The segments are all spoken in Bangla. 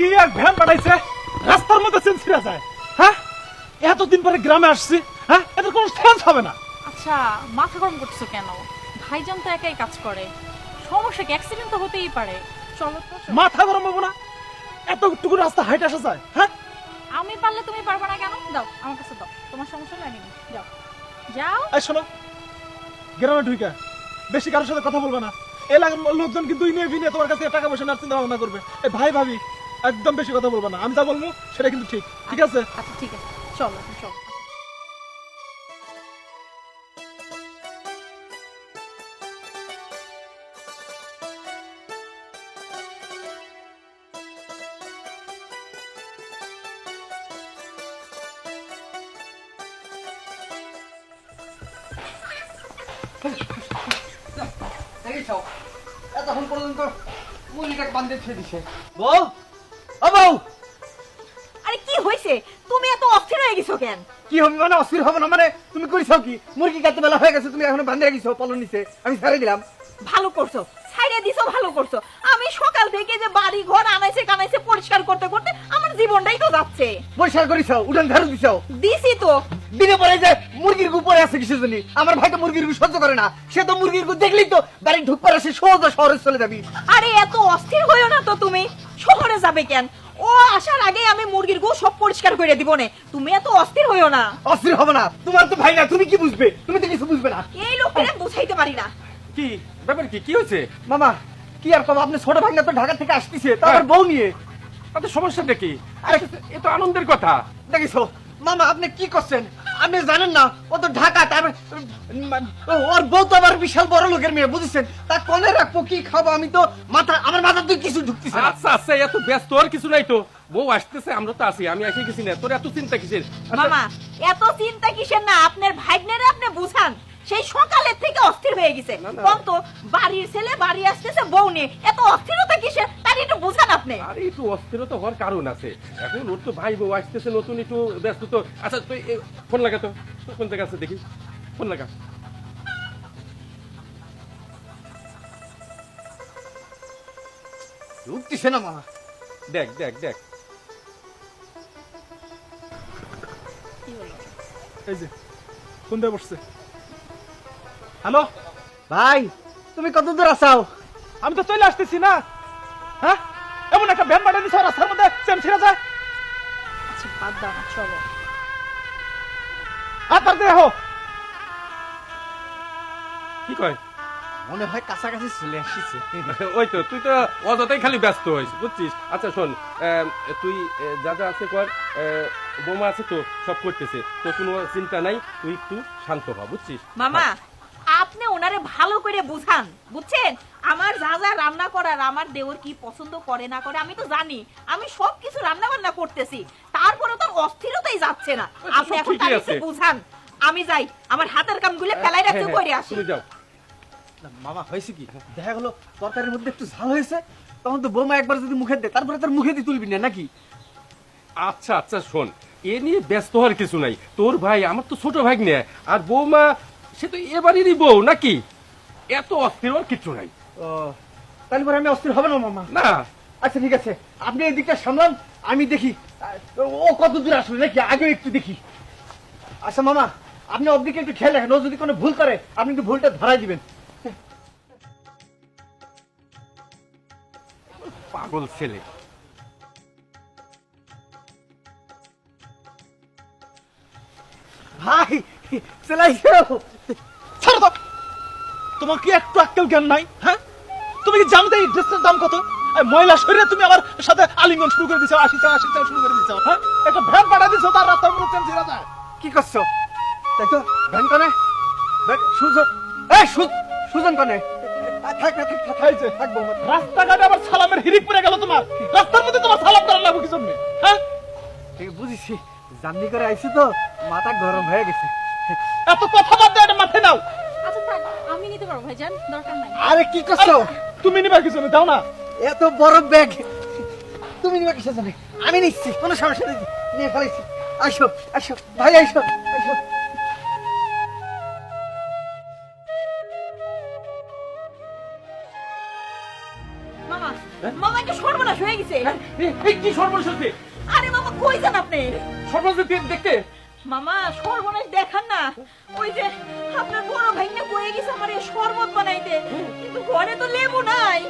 কি এক ভ্যান পাঠাইছে? রাস্তার মধ্যে ছিঁড়া যায়। হ্যাঁ? এতদিন পরে গ্রামে আসছি হ্যাঁ? এদের কোনো সেন্স হবে না। আচ্ছা মাথা গরম করছ কেন? ভাইজান তো একাই কাজ করে। সমস্যা কি? অ্যাক্সিডেন্ট তো হতেই পারে। চলো তো মাথা গরম হব না। এতটুকু রাস্তা হাইট আসা যায় হ্যাঁ? আমি পারলে তুমি পারবে না কেন? দাও আমার কাছে দাও। তোমার সমস্যা লাগে না যাও। যাও। এই শোনো গ্রামে ঢুকে বেশি কারোর সাথে কথা বলবে না। এলাকার লোকজন কিন্তু ইনিয়ে বিনিয়ে তোমার কাছে টাকা পয়সা নেওয়ার চিন্তা ভাবনা করবে। এই ভাই ভাবি একদম বেশি কথা বলবে না আমি যা বলব সেটা কিন্তু ঠিক ঠিক আছে আচ্ছা ঠিক আছে চলো চলো দেখেছ এতক্ষণ পর্যন্ত মুরগিটাকে বান্ধে ছেড়ে দিছে বউ হয়েছে? তুমি এত অস্থির হয়ে গেছো কেন? কি হবে মানে অস্থির হবে না? মানে তুমি করিছো কি মুরগি কাটতে বেলা হয়ে গেছে তুমি এখন বান্ধে রেখেছো পলন নিচে আমি ছেড়ে দিলাম। ভালো করছ ছাইড়ে দিছো ভালো করছ। আমি সকাল থেকে যে বাড়ি ঘর আনাইছে কানাইছে পরিষ্কার করতে করতে আমার জীবনটাই তো যাচ্ছে। পরিষ্কার করিছো উঠান ধারু দিছো দিছি তো। দিনে পরে যে মুরগির গু পরে আছে কিছু জন্য আমার ভাই তো মুরগির গু সহ্য করে না। সে তো মুরগির গু দেখলেই তো বাড়ি ঢুক পারে সে সহজ শহরে চলে যাবি। আরে এত অস্থির হইও না তো তুমি। শহরে যাবে কেন? ও আসার আগে আমি মুরগির গু সব পরিষ্কার করে দিব নে। তুমি এত অস্থির হইও না। অস্থির হবে না। তোমার তো ভাই না তুমি কি বুঝবে? তুমি তো কিছু বুঝবে না। এই লোকটাকে বুঝাইতে পারি না। কি? ব্যাপার কি? কি হয়েছে? মামা কি আর কম? আপনি ছোট ভাই না তো ঢাকা থেকে আসতেছে তারপর বউ নিয়ে। তাতে সমস্যাটা কি? আরে এ তো আনন্দের কথা। দেখিছো? মামা আপনি কি করছেন? আপনি জানেন না ও তো ঢাকা ওর বউ তো আবার বিশাল বড় লোকের মেয়ে বুঝেছেন? তা কনে রাখব কি খাব? আমি তো মাথা আমার মাথা তুই কিছু ঢুকতেছে আচ্ছা আচ্ছা এত ব্যস্ত আর কিছু নাই তো। বউ আসতেছে আমরা তো আছি আমি এসে গেছি না। তোর এত চিন্তা কিসের? আচ্ছা, মামা এত চিন্তা কিসের না? আপনার ভাগ্নেরে আপনি বুঝান। সেই সকালের থেকে অস্থির হয়ে গেছে। তো বাড়ির ছেলে বাড়ি আসতেছে বউ নিয়ে এত অস্থিরতা কিসের? তার একটু বুঝান আপনি। আরে একটু অস্থিরতা হওয়ার কারণ আছে। এখন ওর তো ভাই বউ আসতেছে নতুন একটু ব্যস্ত তো। আচ্ছা তুই ফোন লাগা তো। কোন জায়গা আছে দেখি। ফোন লাগা। ঢুকতেছে না মামা। দেখ দেখ দেখ। এই যে ফোন দিয়ে বসছে। হ্যালো? ভাই তুমি কত দূর আসাও আমি তো চলে আসতেছি না। হ্যাঁ? এমন একটা পাঠিয়ে দিচ্ছ রাস্তার মধ্যে? চেন ছিঁড়া যায়? আচ্ছা বাদ দাও না চলো। আর দেখো কি কয়? মনে হয় কাছাকাছি চলে আসছে। ওই তো তুই তো অযথাই খালি ব্যস্ত হইস বুঝছিস? আচ্ছা শোন তুই যা যা আছে কর বৌমা আছে তো সব করতেছে। তো কোনো চিন্তা নাই তুই একটু শান্ত হ বুঝছিস? মামা আপনি ওনারে ভালো করে বুঝান বুঝছেন? আমার যা করার আমার দেওর কি পছন্দ করে না করে আমি তো জানি। আমি সব কিছু রান্না বান্না করতেছি তারপরে তোর অস্থিরতাই যাচ্ছে না। আপনি এখন তার একটু বুঝান। আমি যাই আমার হাতের কামগুলো ফেলাই রাখতে হ্যাঁ, করে হ্যাঁ, আসি। তুমি যাও। মামা হয়েছে কি? দেখা গেলো তরকারির মধ্যে একটু ঝাল হয়েছে। তখন তো বৌমা একবার যদি মুখে দে তারপরে তার মুখে দিয়ে তুলবি না নাকি? আচ্ছা আচ্ছা শোন এ নিয়ে ব্যস্ত হওয়ার কিছু নাই। তোর ভাই আমার তো ছোট ভাই নে আর বৌমা সে তো এবারেরই বউ নাকি? এত অস্থির হওয়ার কিছু নাই। ও তাহলে পরে আমি অস্থির হবে না মামা। না। আচ্ছা ঠিক আছে। আপনি এই দিকটা সামলান আমি দেখি। ও কত দূর আসবে নাকি? আগে একটু দেখি। আচ্ছা মামা আপনি ওর দিকে একটু খেয়াল রাখেন। ও যদি কোনো ভুল করে আপনি একটু ভুলটা ধরাই দিবেন। পাগল ছেলে। ভাই চালাইছো ছাড়ো তো। তোমার কি একটু আক্কেল জ্ঞান নাই হ্যাঁ? তুমি কি জানতে এই ড্রেসটার দাম কত? এই মহিলা শরীরে তুমি আমার সাথে আলিঙ্গন শুরু করে দিছো আশি চাও আশি চাও শুরু করে দিছো হ্যাঁ? একটা ভ্যান পাঠিয়ে দিছো তার মধ্যে চেন ছিঁড়া যায় কি করছ? তাই তো ভ্যান কনে? সুজন এই সুজন কনে। রাস্তাঘাটে আবার সালামের হিরিক পড়ে গেল তোমার। রাস্তার মধ্যে তোমার সালাম করার লাগবে কি জন্য? হ্যাঁ? ঠিক বুঝেছি। জার্নি করে আইছি তো মাথা গরম হয়ে গেছে। এত কথা বাদ দিয়ে এটা মাথায় নাও। আচ্ছা আমি নিতে পারব ভাইজান দরকার নাই। আরে কি করছ? তুমি নিবার কিছু নেই দাও না। এত বড় ব্যাগ। তুমি নিবে কিসের জন্য? আমি নিচ্ছি কোনো সমস্যা নেই। নিয়ে ফেলেছি আসো আসো ভাই আসো আসো মামা হ্যাঁ? সর্বনাশ হয়ে গেছে। এই কি সর্বনাশ হচ্ছে? আরে মামা কই যান আপনি? সর্বনাশ দেখতে। মামা সর্বনাশ দেখান না। ওই যে আপনার বড় ভাইনা বয়ে গেছে আমার এই শরবত বানাইতে। কিন্তু ঘরে তো লেবু নাই।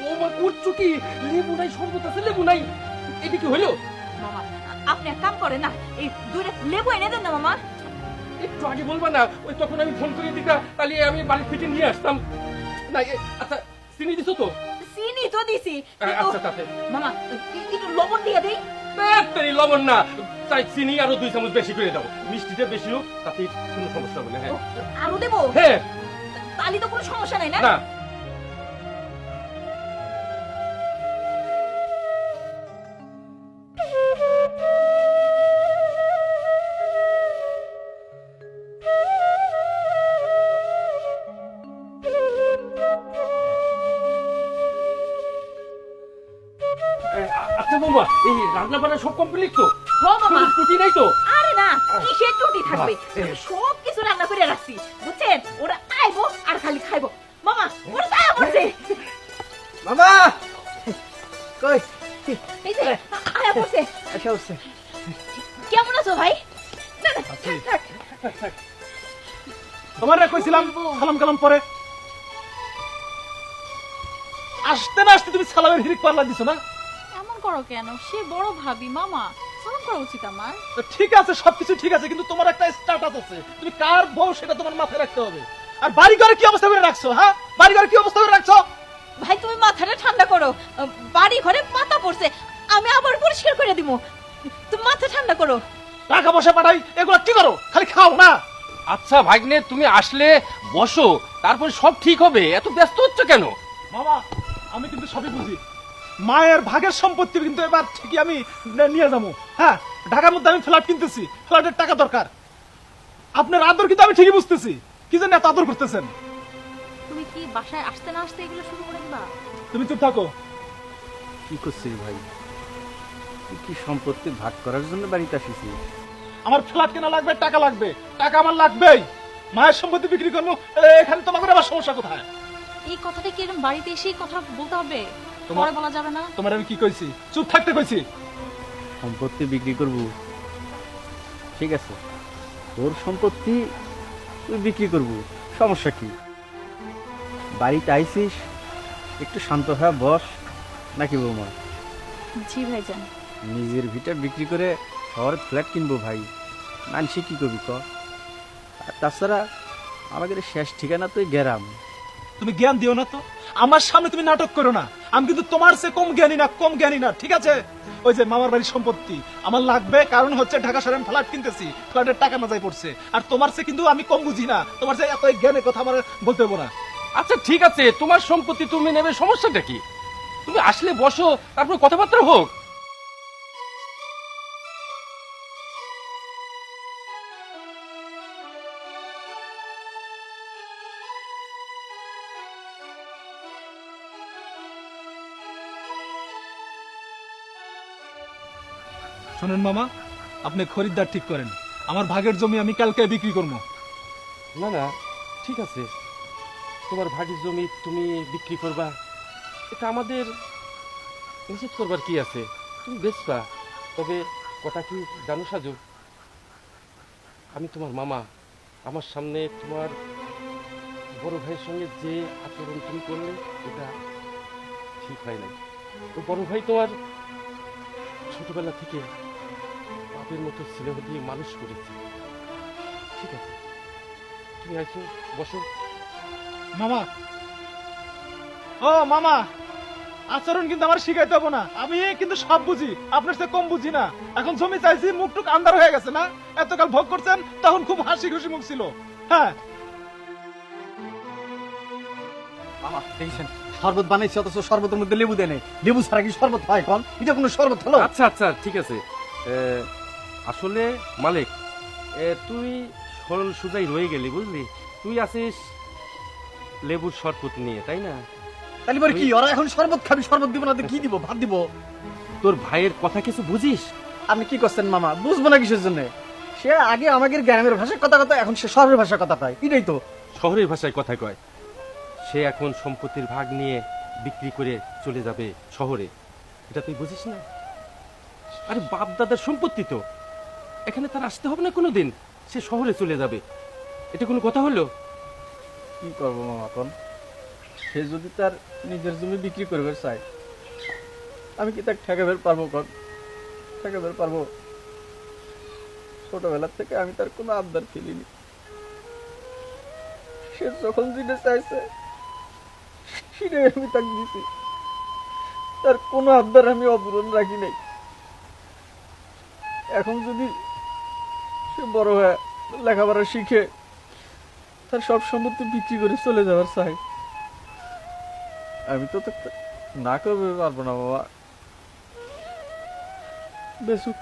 বৌমা করছ কি? লেবু নাই শরবত আছে লেবু নাই। এটা কি হইল মামা আপনি এক কাম করেন না এই দুইটা লেবু এনে দেন না মামা। একটু আগে বলবা না ওই তখন আমি ফোন করে দিতা তাহলে আমি বাড়ি থেকে নিয়ে আসতাম। না আচ্ছা চিনি দিছো তো? চিনি তো দিছি আচ্ছা তাতে। মামা একটু লবণ দিয়ে দেই। তাড়াতাড়ি লবণ না। তাই চিনি আরও দুই চামচ বেশি করে দেবো। মিষ্টিটা বেশি হোক তাতে কোনো সমস্যা হবে না হ্যাঁ। আরও দেবো? হ্যাঁ। তাহলে তো কোনো সমস্যা নাই না। আচ্ছা বৌমা এই রান্না বান্না সব কমপ্লিট তো? হ মামা ত্রুটি নাই তো? আরে না কিসের ত্রুটি থাকবে? সব কিছু রান্না করে রাখছি বুঝছেন? ওরা আইবো আর খালি খাইবো। মামা ওরা তাই করছে। মামা! কই? এই যে আয়া করছে আচ্ছা হচ্ছে কেমন আছো ভাই? না না থাক, থাক। তোমার রে কইছিলাম সালাম কালাম পরে। আসতে না আসতে তুমি সালামের হিরিক পাল্লা দিছো না? করো কেন? সে বড় ভাবি মামা। সালাম করা উচিত আমার। তো ঠিক আছে সবকিছু ঠিক আছে কিন্তু তোমার একটা স্ট্যাটাস আছে। তুমি কার বউ সেটা তোমার মাথায় রাখতে হবে। আর বাড়ি ঘরে কি অবস্থা করে রাখছো হ্যাঁ? বাড়ি ঘরে কি অবস্থা করে রাখছো? ভাই তুমি মাথাটা ঠান্ডা করো। বাড়ি ঘরে পাতা পড়ছে আমি আবার পরিষ্কার করে দিব তুমি মাথা ঠান্ডা করো। টাকা পয়সা পাঠাই এগুলো কি করো? খালি খাও না। আচ্ছা ভাগ্নে তুমি আসলে বসো তারপর সব ঠিক হবে। এত ব্যস্ত হচ্ছ কেন? মামা আমি কিন্তু সবই বুঝি। মায়ের ভাগের সম্পত্তি কিন্তু এবার ঠিকই আমি নিয়ে যাব। হ্যাঁ ঢাকার মধ্যে আমি ফ্ল্যাট কিনতেছি ফ্ল্যাটের টাকা দরকার। আপনার আদর কিন্তু আমি ঠিকই বুঝতেছি। কি জন্য এত আদর করতেছেন? তুমি কি বাসায় আসতে না আসতে এগুলো শুরু করে দিবা? তুমি চুপ থাকো। কি করছিস ভাই? তুই কি সম্পত্তি ভাগ করার জন্য বাড়িতে আসিস আমার ফ্ল্যাট কেনা লাগবে টাকা লাগবে। টাকা আমার লাগবেই। মায়ের সম্পত্তি বিক্রি করব এখানে তোমাকে আবার সমস্যা কোথায়? এই কথাটা কি এরকম বাড়িতে এসেই কথা বলতে হবে? তোমার- বলা যাবে না। তোমার আমি কি কইছি? চুপ থাকতে কইছি। সম্পত্তি বিক্রি করব। ঠিক আছে। তোর সম্পত্তি তুই বিক্রি করব। সমস্যা কি? বাড়িতে আইসিস একটু শান্ত হয়ে বস নাকি বৌমা? জি ভাইজান। নিজের ভিটা বিক্রি করে শহরে ফ্ল্যাট কিনবো ভাই। মানসি কি করবি ক? আর তাছাড়া আমাদের শেষ ঠিকানা তো এই গ্যারাম তুমি জ্ঞান দিও না তো। আমার সামনে তুমি নাটক করো না। আমি কিন্তু তোমার চেয়ে কম জ্ঞানী না, কম জ্ঞানী না, ঠিক আছে? ওই যে মামার বাড়ির সম্পত্তি। আমার লাগবে, কারণ হচ্ছে ঢাকা শহরে আমি ফ্ল্যাট কিনতেছি, ফ্ল্যাটের টাকা না পড়ছে। আর তোমার চেয়ে কিন্তু আমি কম বুঝি না। তোমার চেয়ে এত জ্ঞানের কথা আমার বলতে পারব না। আচ্ছা ঠিক আছে, তোমার সম্পত্তি তুমি নেবে, সমস্যাটা কি? তুমি আসলে বসো, তারপর কথাবার্তা হোক। শোনেন মামা, আপনি খরিদ্দার ঠিক করেন। আমার ভাগের জমি আমি কালকে বিক্রি করব। না না, ঠিক আছে। তোমার ভাগের জমি তুমি বিক্রি করবা। এটা আমাদের নিষেধ করবার কি আছে? তুমি বেচবা। তবে কটা কি জানো সাজু? আমি তোমার মামা। আমার সামনে তোমার বড় ভাইয়ের সঙ্গে যে আচরণ তুমি করলে, এটা ঠিক হয় নাই। তো বড় ভাই তোমার ছোটবেলা থেকে বাপের মতো স্নেহ দিয়ে মানুষ করেছে। ঠিক আছে। তুমি আইসো বসো। মামা। ও মামা! আচরণ কিন্তু আমার শিখাইতে হব না। আমি কিন্তু সব বুঝি। আপনার সাথে কম বুঝি না। এখন জমি চাইছি মুখ টুক আন্দার হয়ে গেছে না? এতকাল ভোগ করছেন তখন খুব হাসি খুশি মুখ ছিল। হ্যাঁ। মামা দেখছেন? শরবত বানাইছি অথচ শরবতের মধ্যে লেবু দেয় নাই। লেবু ছাড়া কি শরবত হয় কন এটা কোনো শরবত হলো? আচ্ছা আচ্ছা ঠিক আছে। আসলে মালিক এ, তুই সরল সুজাই রয়ে গেলি বুঝলি? তুই আছিস লেবুর শরবত নিয়ে তাই না? তাহলে পরে কি ওরা এখন শরবত খাবি শরবত দিব না কি দিব ভাত দিব? তোর ভাইয়ের কথা কিছু বুঝিস? আপনি কি করছেন মামা? বুঝব না কিসের জন্য। সে আগে আমাদের গ্রামের ভাষায় কথা কথা এখন সে শহরের ভাষায় কথা কয়। এটাই তো। শহরের ভাষায় কথা কয়। সে এখন সম্পত্তির ভাগ নিয়ে বিক্রি করে চলে যাবে শহরে। এটা তুই বুঝিস না? আরে বাপ দাদার সম্পত্তি তো। এখানে তার আসতে হবে না কোনো দিন সে শহরে চলে যাবে। এটা কোনো কথা হলো? কি করব এখন সে যদি তার নিজের জমি বিক্রি করবে চায় আমি কি তাকে ঠেকাবে পারব কন? ঠেকাবে পারব? ছোটবেলার থেকে আমি তার কোনো আবদার ফেলিনি। সে যখন যেটা চাইছে, সেটাই আমি তাকে দিছি। তার কোনো আবদার আমি অপূরণ রাখি নাই। এখন যদি বড় হয়ে লেখাপড়া শিখে তার সব সম্পত্তি বিক্রি করে চলে যাওয়ার চাই। আমি তো না করবে পারব না, বাবা। বেসুক,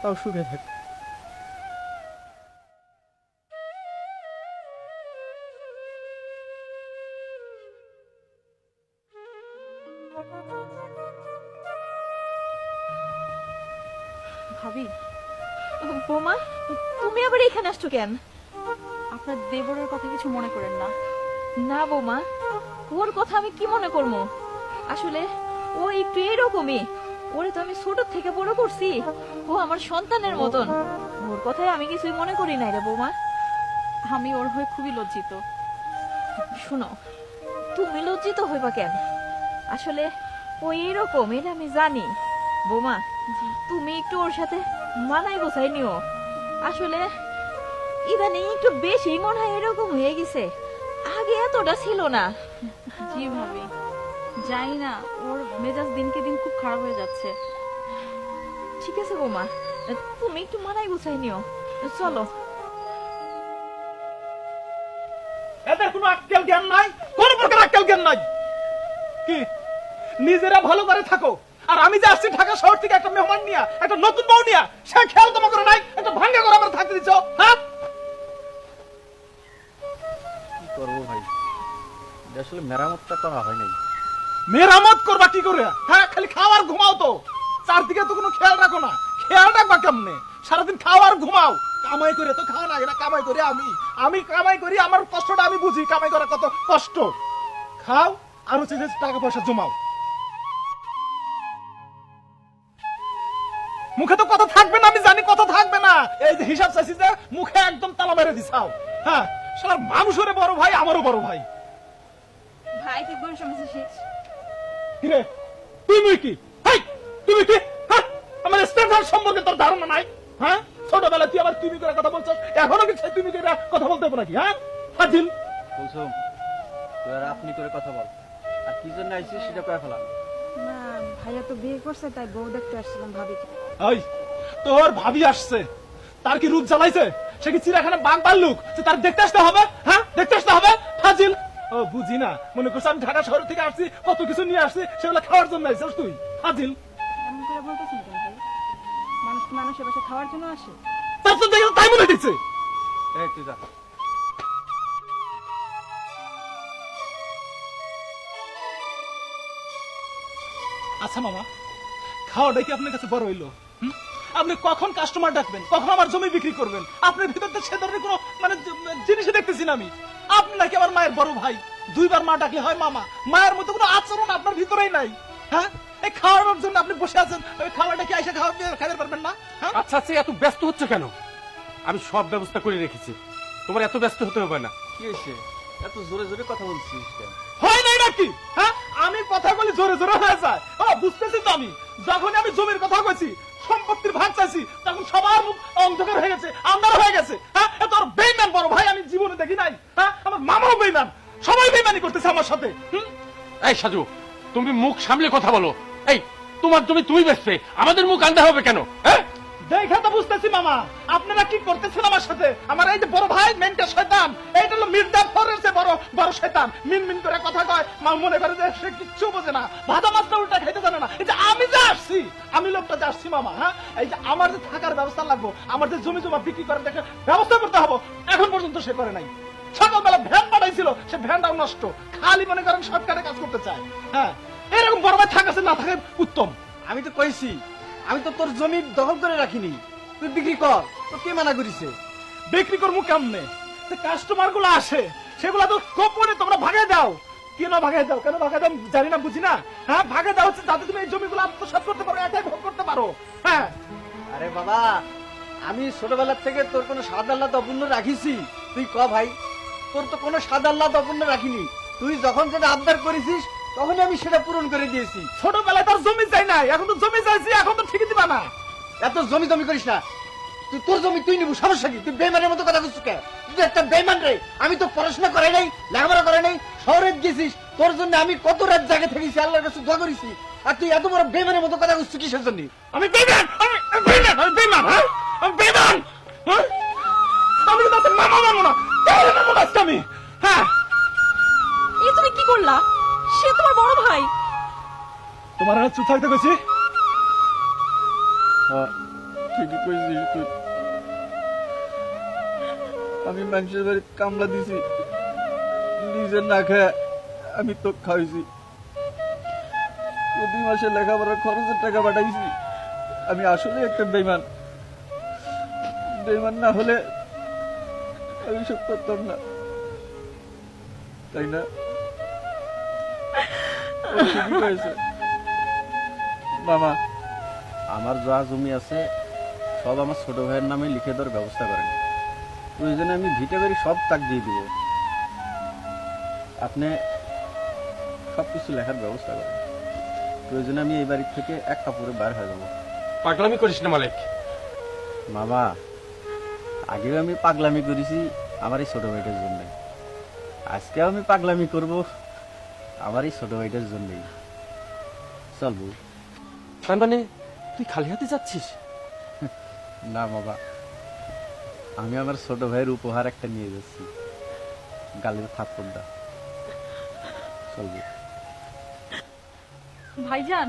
তাও সুখে থাক। আসছো কেন? আপনার দেবরের কথা কিছু মনে করেন না। না বৌমা ওর কথা আমি কি মনে করব? আসলে ও একটু এরকমই। ওরে তো আমি ছোট থেকে বড় করছি। ও আমার সন্তানের মতন। ওর কথায় আমি কিছুই মনে করি নাই রে বৌমা। আমি ওর হয়ে খুবই লজ্জিত। শুনো তুমি লজ্জিত হইবা কেন? আসলে ও এরকম এটা আমি জানি। বৌমা তুমি একটু ওর সাথে মানাই গোছাই নিও। আসলে ইদানিং একটু বেশি মনে হয় এরকম হয়ে গেছে। আগে এতটা ছিল না। জি ভাবি। জানি না ওর মেজাজ দিনকে দিন খুব খারাপ হয়ে যাচ্ছে। ঠিক আছে বৌমা তুমি একটু মানাই গুছাই নিও। চলো। এদের কোনো আক্কেল জ্ঞান নাই? কোন প্রকার আক্কেল জ্ঞান নাই। কি? নিজেরা ভালো করে থাকো। আর আমি যে আসছি ঢাকা শহর থেকে একটা মেহমান নিয়া একটা নতুন বউ নিয়া সে খেয়াল তোমার করে নাই? একটা ভাঙ্গা করে আমার থাকতে দিচ্ছ হ্যাঁ? করব ভাই। আসলে মেরামতটা করা হয় নাই। মেরামত করবা কি করে? হ্যাঁ খালি খাওয়ার ঘুমাও তো। চারদিকে তো কোনো খেয়াল রাখো না। খেয়াল রাখবা কেমনে? সারাদিন খাওয়ার ঘুমাও। কামাই করে তো খাওয়া লাগে না, কামাই করে আমি। আমি কামাই করি, আমার কষ্টটা আমি বুঝি। কামাই করা কত কষ্ট? খাও আর হচ্ছে টাকা পয়সা জমাও। মুখে তো কথা থাকবে না, আমি জানি কথা থাকবে না। এই যে হিসাব চাইছি যে মুখে একদম তালা মেরে দিছাও হ্যাঁ সারা মানুষের বড় ভাই আমারও বড় ভাই। ভাই ঠিক বলে সমস্যা শেষ। কিরে? তুমি কি? হাই তুমি কি? হ্যাঁ আমার স্ট্যান্ডার্ড সম্পর্কে তোর ধারণা নাই হ্যাঁ ছোটবেলা তুই আবার তুমি করে কথা বলছস? এখনও কি সেই তুমি করে কথা বলতে নাকি হ্যাঁ ফাজিল। বলছো তুই আর আপনি করে কথা বল। আর কি জন্য আইছিস সেটা কয়ে ফেলা। না ভাইয়া তো বিয়ে করছে তাই বউ দেখতে আসছিলাম ভাবিকে। ওই তোর ভাবি আসছে। তার কি রূপ জ্বালাইছে? সে কি চিড়াখানা বাঘ বাল্লুক যে তার দেখতে আসতে হবে? হ্যাঁ? দেখতে আসতে হবে? ফাজিল। ও বুঝি না। মনে করছি আমি ঢাকা শহর থেকে আসছি কত কিছু নিয়ে আসছি সেগুলো খাওয়ার জন্য আসছিস তুই? ফাজিল। এমন করে বলতেছেন কেন ভাই? মানুষ মানুষের বাসা খাওয়ার জন্য আসে। তার তো দেখে তাই মনে হচ্ছে এই তুই যা। আচ্ছা মামা। খাওয়াটাই কি আপনার কাছে বড় হইল? হুম? আপনি কখন কাস্টমার ডাকবেন? কখন আমার জমি বিক্রি করবেন? আপনার ভিতর তো সে ধরনের কোনো মানে জিনিসই দেখতেছি না আমি। আপনি নাকি আমার মায়ের বড় ভাই? দুইবার মা ডাকলে হয় মামা। মায়ের মতো কোনো আচরণ আপনার ভিতরেই নাই। হ্যাঁ? এই খাওয়ানোর জন্য আপনি বসে আছেন। ওই খাওয়াটা কি আইসা খাওয়া খাইতে পারবেন না? হ্যাঁ? আচ্ছা আচ্ছা এত ব্যস্ত হচ্ছে কেন? আমি সব ব্যবস্থা করে রেখেছি। তোমার এত ব্যস্ত হতে হবে না। কি হয়েছে? এত জোরে জোরে কথা বলছিস কেন? হয় নাই নাকি? হ্যাঁ? আমি কথা বলি জোরে জোরে হয়ে যায়। ও বুঝতেছি তো আমি। যখন আমি জমির কথা কইছি সম্পত্তির ভাগ চাইছি, তখন সবার মুখ অন্ধকার হয়ে গেছে, আন্ধার হয়ে গেছে। হ্যাঁ তোর বেইমান বড় ভাই, আমি জীবনে দেখি নাই। হ্যাঁ আমার মামাও বেইমান। সবাই বেইমানি করতেছে আমার সাথে? এই সাজু, তুমি মুখ সামলে কথা বলো। এই, তোমার জমি তুমি বেচবে, আমাদের মুখ আন্দা হবে কেন? হ্যাঁ? দেখে তো বুঝতেছি, মামা। আপনারা কি করতেছেন আমার সাথে? আমার এই যে বড় ভাই শয়তান। হলো মির্জাফরের যে বড় বড় শয়তান। মিন মিন করে কথা কয়, মা মনে করে যে সে কিচ্ছু বোঝে না। ভাজা উল্টা খাইতে জানে না। এই যে আমি যে আসছি, আমি লোকটা যে আসছি, মামা হ্যাঁ? এই যে আমার যে থাকার ব্যবস্থা লাগবো, আমার যে জমি জমা বিক্রি করার দেখে ব্যবস্থা করতে হবে, এখন পর্যন্ত সে করে নাই। সকালবেলা ভ্যান পাঠাইছিল, সে ভ্যানটাও নষ্ট। খালি মনে করেন শর্টকাটে কাজ করতে চায় হ্যাঁ? এরকম বড় ভাই থাকাছে না থাকে উত্তম। আমি তো কইছি আমি তো তোর জমি দখল করে রাখিনি। তুই বিক্রি কর। তো কে মানা করিছে? বিক্রি করব কেমনে? কাস্টমারগুলো আসে, সেগুলো তো গোপনে তোমরা ভাগে দাও। কেন ভাগাই দাও? কেন ভাগাই দাও জানি না, বুঝি না? হ্যাঁ ভাগে দাও হচ্ছে যাতে তুমি এই জমিগুলো আত্মসাৎ করতে পারো, একাই ভোগ করতে পারো। হ্যাঁ। আরে বাবা, আমি ছোটবেলার থেকে তোর কোনো স্বাদ আল্লাহ অপূর্ণ রাখিছি। তুই ক ভাই? তোর তো কোনো স্বাদ আল্লাহ অপূর্ণ রাখিনি। তুই যখন যেটা আবদার করেছিস তখনই আমি সেটা পূরণ করে দিয়েছি। ছোটবেলায় তার জমি চাই নাই এখন তো জমি চাইছি এখন তো ঠিকই দিবা না। এত জমি জমি করিস না। তুই তোর জমি তুই নিবু সমস্যা কি? তুই বেমানের মতো কথা বলছিস কেন তুই একটা বেমান রে। আমি তো পড়াশোনা করে নাই লেখাপড়া করে নাই শহরে গেছিস। তোর জন্য আমি কত রাত জায়গা থেকেছি আল্লাহর কাছে দোয়া করেছি। আর তুই এত বড় বেমানের মতো কথা বলছিস কিসের জন্য? আমি বেমান আমি বেমান আমি বেমান হ্যাঁ? আমি বেমান হ্যাঁ? আমি আপনার মামা মানো না। তাহলে মামা আমি। হ্যাঁ? এই তুমি কি করলা? সে তোমার বড় ভাই। তোমার চুপ থাকতে গেছি আমি মানুষের বাড়ি কামলা দিছি। নিজের না খায় আমি তো খাইছি প্রতি মাসে লেখাপড়ার খরচের টাকা পাঠাইছি। আমি আসলে একটা বেইমান। বেইমান না হলে আমি সব করতাম না। তাই না? মামা আমার যা জমি আছে সব আমার ছোট ভাইয়ের নামে লিখে দেওয়ার ব্যবস্থা করেন। প্রয়োজনে আমি ভিটে বাড়ি সব তাক দিয়ে দিব। আপনি সব কিছু লেখার ব্যবস্থা করেন। প্রয়োজনে আমি এই বাড়ির থেকে এক কাপড়ে বার হয়ে যাব। পাগলামি করিস না মালিক। মামা আগেও আমি পাগলামি করেছি আমার এই ছোট ভাইটার জন্য। আজকেও আমি পাগলামি করব। আমার এই ছোট ভাইটার জন্যই। বউ। তার মানে তুই খালি হাতে যাচ্ছিস? না বাবা আমি আমার ছোট ভাইয়ের উপহার একটা নিয়ে যাচ্ছি। গালের থাপ্পড়টা। চলবে ভাইজান